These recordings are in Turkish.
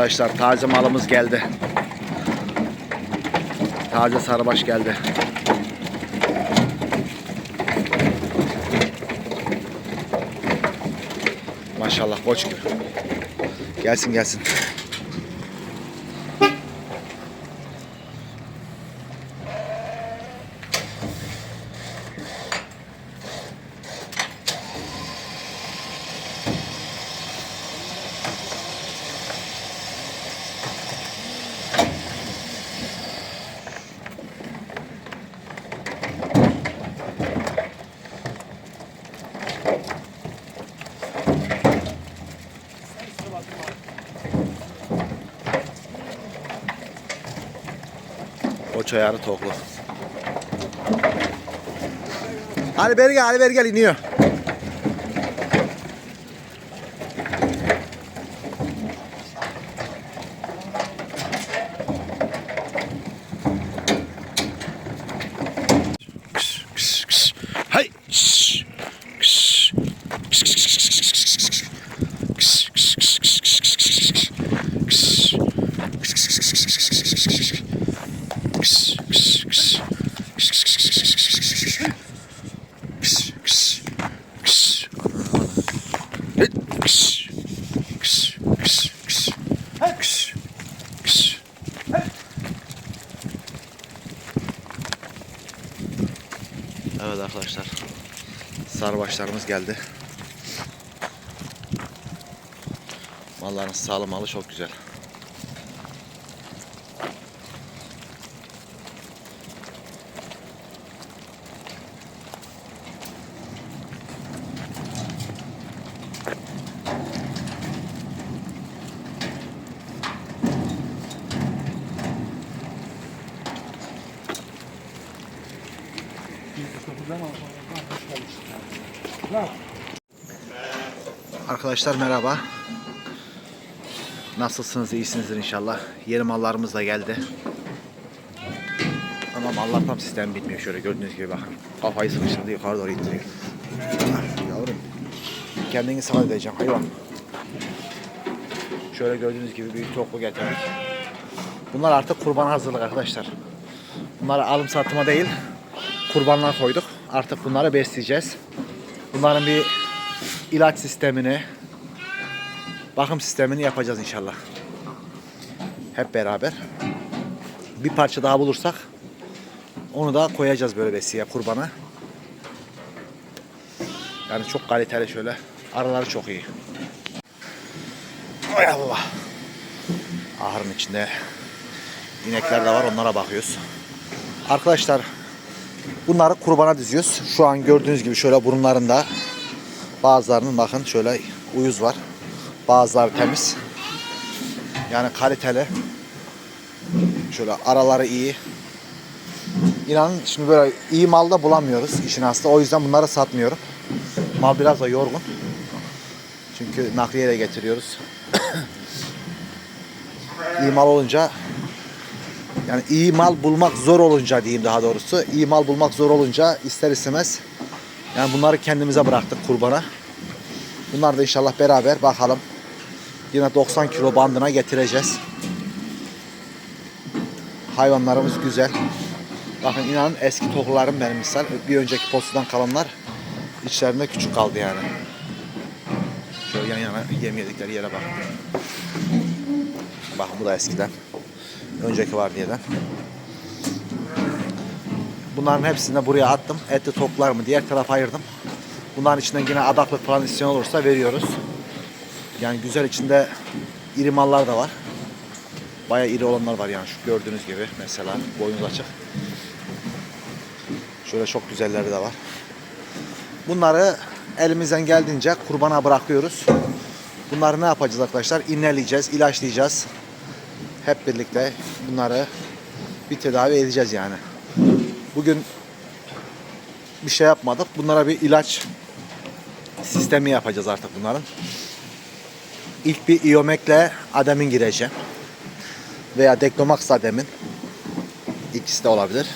Arkadaşlar taze malımız geldi. Taze sarıbaş geldi. Maşallah koç gibi. Gelsin gelsin. Koç ayarı toklu. Ali beri gel, Ali beri gel iniyor. Kış, arkadaşlarımız geldi. Malların sağlamalı çok güzel. Arkadaşlar merhaba. Nasılsınız? İyisinizdir inşallah. Yeni mallarımız da geldi. Ama mallar tam sistem bitmiyor. Şöyle gördüğünüz gibi bakın. Kafayı sıkıştırdı yukarı doğru ittiriyor. Yavrum. Kendini sakat edeceğim hayvan. Şöyle gördüğünüz gibi büyük toplu getirdik. Bunlar artık kurban hazırlık arkadaşlar. Bunları alım satıma değil kurbanlar koyduk. Artık bunları besleyeceğiz. Bunların bir ilaç sistemini, bakım sistemini yapacağız inşallah. Hep beraber. Bir parça daha bulursak onu da koyacağız böyle besiye kurbana. Yani çok kaliteli şöyle. Araları çok iyi. Hay Allah. Ahırın içinde inekler de var onlara bakıyoruz. Arkadaşlar bunları kurbana diziyoruz. Şu an gördüğünüz gibi şöyle burunlarında bazılarının bakın şöyle uyuz var. Bazıları temiz. Yani kaliteli. Şöyle araları iyi. İnanın şimdi böyle iyi mal da bulamıyoruz işin aslı. O yüzden bunları satmıyorum. Mal biraz da yorgun. Çünkü nakliyeyle getiriyoruz. iyi mal olunca yani iyi mal bulmak zor olunca diyeyim daha doğrusu. iyi mal bulmak zor olunca ister istemez yani bunları kendimize bıraktık kurbana. Bunlar da inşallah beraber bakalım. Yine 90 kilo bandına getireceğiz. Hayvanlarımız güzel. Bakın inanın eski tohlularım benim misal. Bir önceki postudan kalanlar içlerinde küçük kaldı yani. Şöyle yan yana yem yedikleri yere bakın. Bakın bu da eskiden. Önceki var diyeden. Bunların hepsini de buraya attım. Etli toplar mı diğer tarafa ayırdım. Bunların içinden yine adaklık falan isteyen olursa veriyoruz. Yani güzel içinde iri mallar da var. Baya iri olanlar var yani şu gördüğünüz gibi mesela boynuz açık. Şöyle çok güzelleri de var. Bunları elimizden geldiğince kurbana bırakıyoruz. Bunları ne yapacağız arkadaşlar? İnneleyeceğiz, ilaçlayacağız. Hep birlikte bunları bir tedavi edeceğiz yani. Bugün bir şey yapmadık. Bunlara bir ilaç sistemi yapacağız artık bunların. İlk bir Iomek'le Adem'in gireceğim. Veya Deknomax Adem'in. İkisi de olabilir.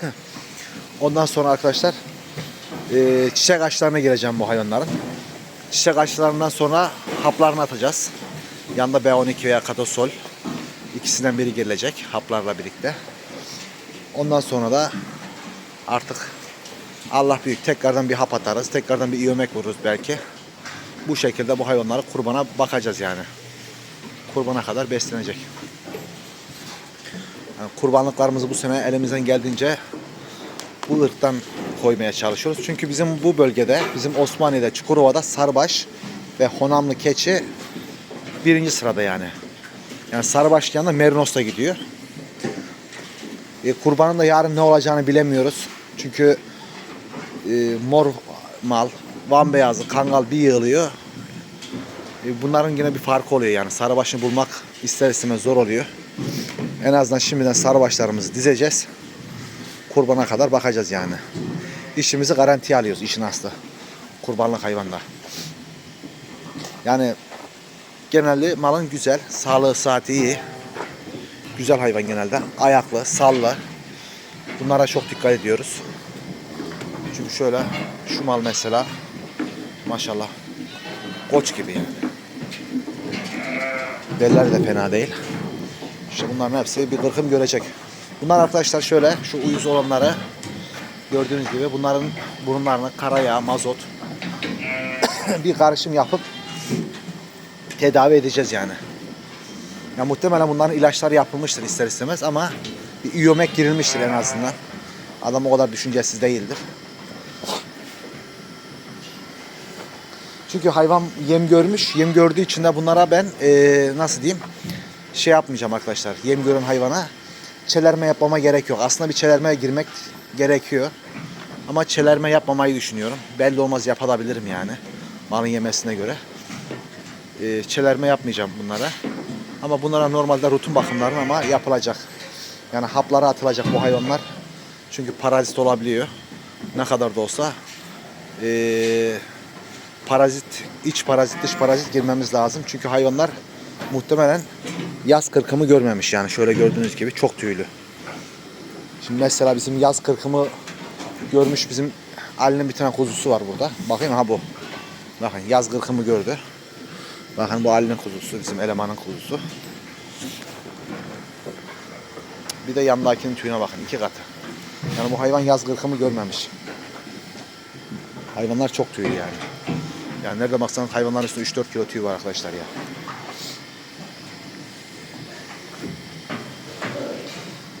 Ondan sonra arkadaşlar e, çiçek aşılarına gireceğim bu hayvanların. Çiçek aşılarından sonra haplarını atacağız. Yanında B12 veya Katosol. İkisinden biri gelecek haplarla birlikte. Ondan sonra da artık Allah büyük tekrardan bir hap atarız. Tekrardan bir iyomek vururuz belki. Bu şekilde bu hayvanları kurbana bakacağız yani. Kurbana kadar beslenecek. Yani kurbanlıklarımızı bu sene elimizden geldiğince bu ırktan koymaya çalışıyoruz. Çünkü bizim bu bölgede, bizim Osmaniye'de, Çukurova'da sarbaş ve honamlı keçi birinci sırada yani. Yani sarbaş yanında merinos da gidiyor. E, kurbanın da yarın ne olacağını bilemiyoruz. Çünkü e, mor mal, van beyazı, kangal bir yığılıyor. E, bunların yine bir farkı oluyor yani. Sarıbaşını bulmak ister istemez zor oluyor. En azından şimdiden sarıbaşlarımızı dizeceğiz. Kurbana kadar bakacağız yani. İşimizi garantiye alıyoruz işin aslı. Kurbanlık hayvanda. Yani genelde malın güzel, sağlığı saati iyi. Güzel hayvan genelde. Ayaklı, sallı. Bunlara çok dikkat ediyoruz. Çünkü şöyle şu mal mesela maşallah koç gibi yani. Belleri de fena değil. İşte bunların hepsi bir kırkım görecek. Bunlar arkadaşlar şöyle şu uyuz olanları gördüğünüz gibi bunların burunlarını kara yağ, mazot bir karışım yapıp tedavi edeceğiz yani. Ya muhtemelen bunların ilaçları yapılmıştır ister istemez ama bir iyomek girilmiştir en azından. Adam o kadar düşüncesiz değildir. Çünkü hayvan yem görmüş. Yem gördüğü için de bunlara ben eee, nasıl diyeyim şey yapmayacağım arkadaşlar. Yem gören hayvana çelerme yapmama gerek yok. Aslında bir çelermeye girmek gerekiyor. Ama çelerme yapmamayı düşünüyorum. Belli olmaz yapabilirim yani. Malın yemesine göre. Eee çelerme yapmayacağım bunlara. Ama bunlara normalde rutin bakımların ama yapılacak. Yani haplara atılacak bu hayvanlar. Çünkü parazit olabiliyor. Ne kadar da olsa eee parazit, iç parazit, dış parazit girmemiz lazım. Çünkü hayvanlar muhtemelen yaz kırkımı görmemiş yani şöyle gördüğünüz gibi çok tüylü. Şimdi mesela bizim yaz kırkımı görmüş bizim Ali'nin bir tane kuzusu var burada. Bakayım ha bu. Bakın yaz kırkımı gördü. Bakın bu Ali'nin kuzusu, bizim elemanın kuzusu. Bir de yandakinin tüyüne bakın iki katı. Yani bu hayvan yaz kırkımı görmemiş. Hayvanlar çok tüylü yani. Yani nerede baksanız hayvanların üstünde 3-4 kilo tüy var arkadaşlar ya.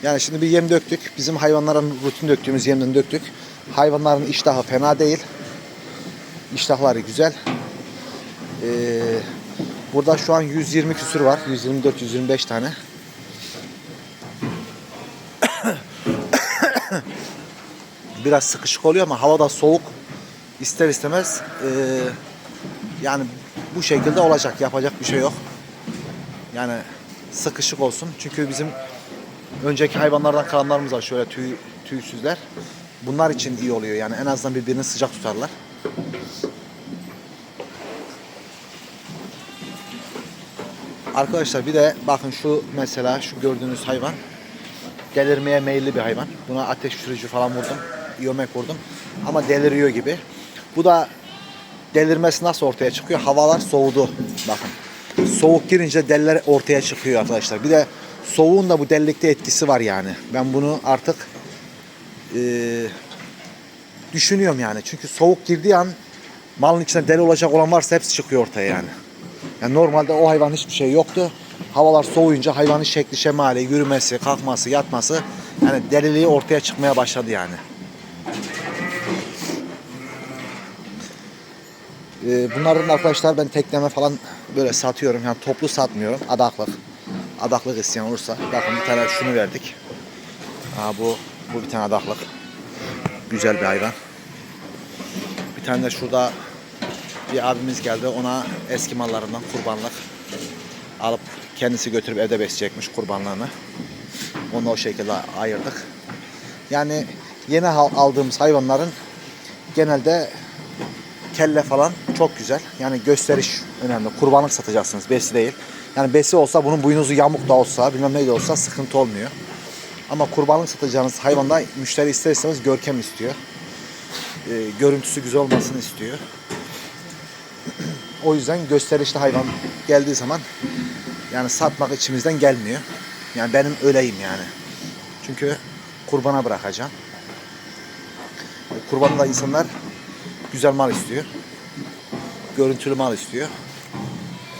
Yani şimdi bir yem döktük. Bizim hayvanların rutin döktüğümüz yemden döktük. Hayvanların iştahı fena değil. İştahları güzel. Ee, burada şu an 120 küsür var. 124-125 tane. Biraz sıkışık oluyor ama havada soğuk ister istemez eee, yani bu şekilde olacak. Yapacak bir şey yok. Yani sıkışık olsun. Çünkü bizim önceki hayvanlardan kalanlarımız var. Şöyle tüy, tüysüzler. Bunlar için iyi oluyor. Yani en azından birbirini sıcak tutarlar. Arkadaşlar bir de bakın şu mesela şu gördüğünüz hayvan delirmeye meyilli bir hayvan. Buna ateş düşürücü falan vurdum. Iyomek vurdum. Ama deliriyor gibi. Bu da delirmesi nasıl ortaya çıkıyor? Havalar soğudu. Bakın. Soğuk girince deliler ortaya çıkıyor arkadaşlar. Bir de soğuğun da bu delilikte etkisi var yani. Ben bunu artık eee, düşünüyorum yani. Çünkü soğuk girdiği an malın içinde deli olacak olan varsa hepsi çıkıyor ortaya yani. Yani normalde o hayvan hiçbir şey yoktu. Havalar soğuyunca hayvanın şekli şemali, yürümesi, kalkması, yatması yani deliliği ortaya çıkmaya başladı yani. Ee, bunların arkadaşlar ben tekleme falan böyle satıyorum. Yani toplu satmıyorum. Adaklık. Adaklık isteyen olursa. Bakın bir tane şunu verdik. Aa, bu, bu bir tane adaklık. Güzel bir hayvan. Bir tane de şurada bir abimiz geldi. Ona eski mallarından kurbanlık alıp kendisi götürüp evde besleyecekmiş kurbanlarını. Onu o şekilde ayırdık. Yani yeni al- aldığımız hayvanların genelde kelle falan çok güzel. Yani gösteriş önemli. Kurbanlık satacaksınız. Besi değil. Yani besi olsa bunun boynuzu yamuk da olsa bilmem ne de olsa sıkıntı olmuyor. Ama kurbanlık satacağınız hayvanda müşteri ister istemez görkem istiyor. Ee, görüntüsü güzel olmasını istiyor. O yüzden gösterişli hayvan geldiği zaman Yani satmak içimizden gelmiyor. Yani benim öyleyim yani. Çünkü kurbana bırakacağım. Kurbanda insanlar güzel mal istiyor. Görüntülü mal istiyor.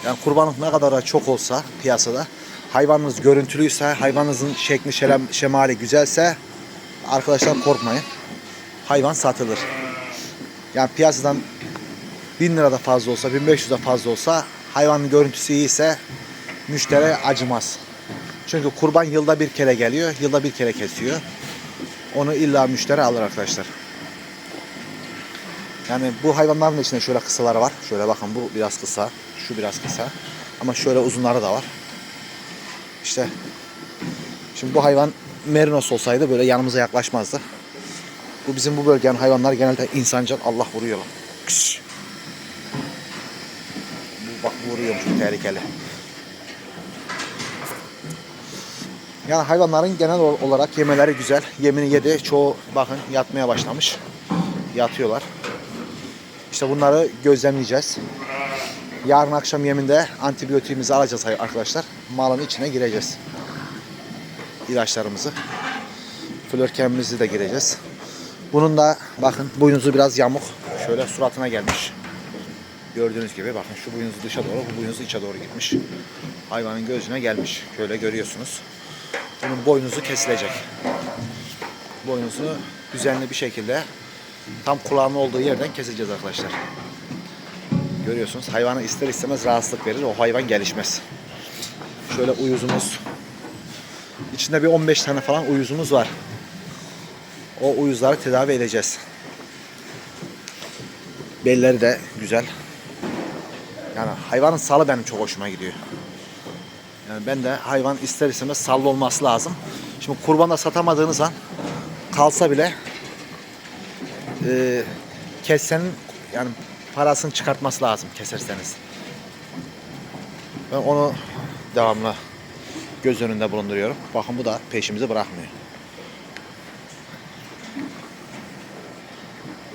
Yani kurbanlık ne kadar da çok olsa piyasada hayvanınız görüntülüyse, hayvanınızın şekli şelem- şemali güzelse arkadaşlar korkmayın. Hayvan satılır. Yani piyasadan 1000 lira da fazla olsa, 1500 de fazla olsa hayvanın görüntüsü iyiyse müşteri acımaz. Çünkü kurban yılda bir kere geliyor, yılda bir kere kesiyor. Onu illa müşteri alır arkadaşlar. Yani bu hayvanların içinde şöyle kısaları var. Şöyle bakın bu biraz kısa, şu biraz kısa. Ama şöyle uzunları da var. İşte şimdi bu hayvan merinos olsaydı böyle yanımıza yaklaşmazdı. Bu bizim bu bölgenin hayvanlar genelde insancan Allah vuruyor. lan. Kış. Bu bak vuruyormuş bu tehlikeli. Yani hayvanların genel ol- olarak yemeleri güzel. Yemini yedi. Çoğu bakın yatmaya başlamış. Yatıyorlar. İşte bunları gözlemleyeceğiz. Yarın akşam yeminde antibiyotiğimizi alacağız arkadaşlar. Malın içine gireceğiz. İlaçlarımızı. Flörkemimizi de gireceğiz. Bunun da bakın boynuzu biraz yamuk. Şöyle suratına gelmiş. Gördüğünüz gibi bakın şu boynuzu dışa doğru, bu boynuzu içe doğru gitmiş. Hayvanın gözüne gelmiş. Şöyle görüyorsunuz. Bunun boynuzu kesilecek. Boynuzunu düzenli bir şekilde tam kulağının olduğu yerden keseceğiz arkadaşlar. Görüyorsunuz hayvana ister istemez rahatsızlık verir. O hayvan gelişmez. Şöyle uyuzumuz. İçinde bir 15 tane falan uyuzumuz var. O uyuzları tedavi edeceğiz. Belleri de güzel. Yani hayvanın salı benim çok hoşuma gidiyor. Yani ben de hayvan ister istemez sallı olması lazım. Şimdi kurbanda satamadığınız an kalsa bile e, kessenin yani parasını çıkartması lazım keserseniz. Ben onu devamlı göz önünde bulunduruyorum. Bakın bu da peşimizi bırakmıyor.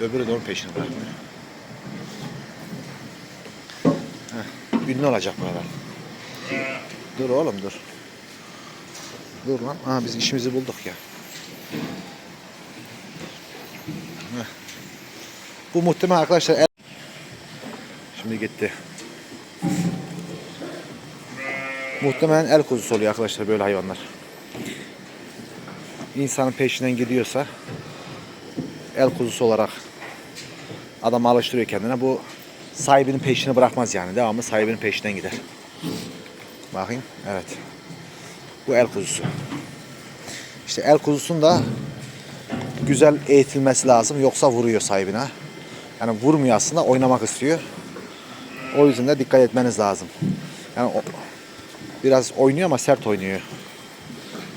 Öbürü de onun peşini bırakmıyor. Heh, ünlü olacak bu herhalde. Dur oğlum dur. Dur lan. Ha biz işimizi bulduk ya. Heh. Bu muhtemelen arkadaşlar el... Şimdi gitti. Muhtemelen el kuzusu oluyor arkadaşlar böyle hayvanlar. İnsanın peşinden gidiyorsa el kuzusu olarak adam alıştırıyor kendine. Bu sahibinin peşini bırakmaz yani. Devamlı sahibinin peşinden gider. Bakayım. Evet. Bu el kuzusu. İşte el kuzusunun da güzel eğitilmesi lazım. Yoksa vuruyor sahibine. Yani vurmuyor aslında. Oynamak istiyor. O yüzden de dikkat etmeniz lazım. Yani o, biraz oynuyor ama sert oynuyor.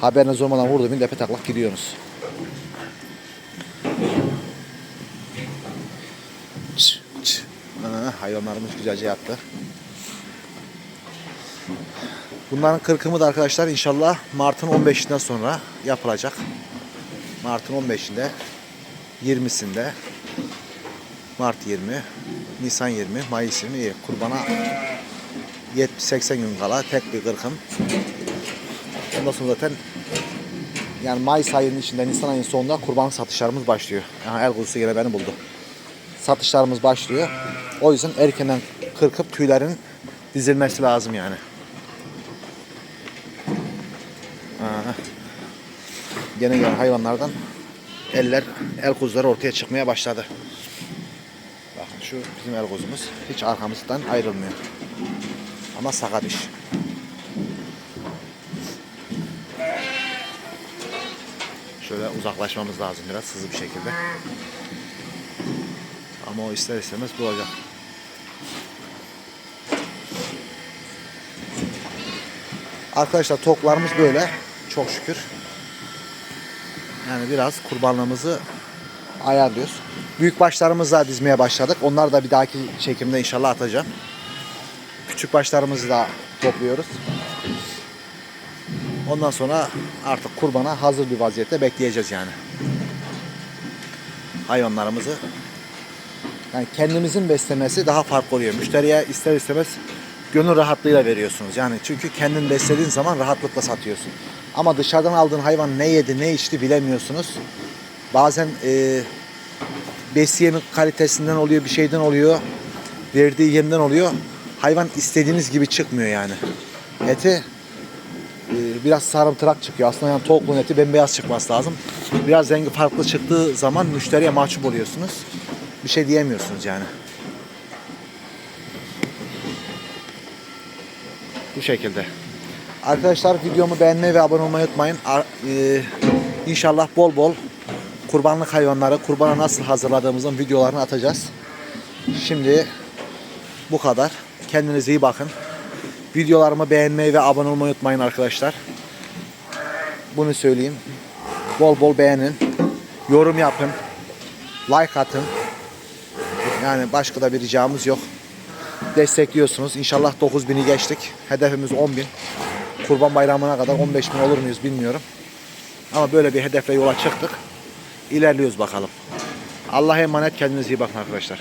Haberiniz olmadan vurdu mu tepe taklak gidiyorsunuz. Hayvanlarımız güzelce yattı. Bunların kırkımı da arkadaşlar inşallah Mart'ın 15'inden sonra yapılacak. Mart'ın 15'inde 20'sinde Mart 20, Nisan 20, Mayıs 20 iyi. Kurbana 70-80 gün kala tek bir kırkım. Ondan sonra zaten yani Mayıs ayının içinde Nisan ayının sonunda kurban satışlarımız başlıyor. Yani el kuzusu yine beni buldu. Satışlarımız başlıyor. O yüzden erkenden kırkıp tüylerin dizilmesi lazım yani. Gene gelen hayvanlardan eller, el kuzuları ortaya çıkmaya başladı. Bakın şu bizim el kuzumuz hiç arkamızdan ayrılmıyor. Ama sakat iş. Şöyle uzaklaşmamız lazım biraz hızlı bir şekilde. Ama o ister istemez bulacak. Arkadaşlar toklarımız böyle. Çok şükür. Yani biraz kurbanlığımızı ayarlıyoruz. Büyük başlarımızı da dizmeye başladık. Onlar da bir dahaki çekimde inşallah atacağım. Küçük başlarımızı da topluyoruz. Ondan sonra artık kurbana hazır bir vaziyette bekleyeceğiz yani. Hayvanlarımızı yani kendimizin beslemesi daha farklı oluyor. Müşteriye ister istemez gönül rahatlığıyla veriyorsunuz. Yani çünkü kendin beslediğin zaman rahatlıkla satıyorsun. Ama dışarıdan aldığın hayvan ne yedi ne içti bilemiyorsunuz. Bazen e, besiyenin kalitesinden oluyor bir şeyden oluyor. Verdiği yemden oluyor. Hayvan istediğiniz gibi çıkmıyor yani. Eti e, biraz sarımtırak çıkıyor. Aslında yani tavukluğun eti bembeyaz çıkması lazım. Biraz rengi farklı çıktığı zaman müşteriye mahcup oluyorsunuz. Bir şey diyemiyorsunuz yani. Bu şekilde. Arkadaşlar videomu beğenmeyi ve abone olmayı unutmayın. Ar- e, İnşallah bol bol kurbanlık hayvanları kurbana nasıl hazırladığımızın videolarını atacağız. Şimdi bu kadar. Kendinize iyi bakın. Videolarımı beğenmeyi ve abone olmayı unutmayın arkadaşlar. Bunu söyleyeyim. Bol bol beğenin. Yorum yapın. Like atın. Yani başka da bir ricamız yok. Destekliyorsunuz. İnşallah 9000'i geçtik. Hedefimiz 10.000. Kurban bayramına kadar 15.000 olur muyuz bilmiyorum. Ama böyle bir hedefle yola çıktık. İlerliyoruz bakalım. Allah'a emanet kendinize iyi bakın arkadaşlar.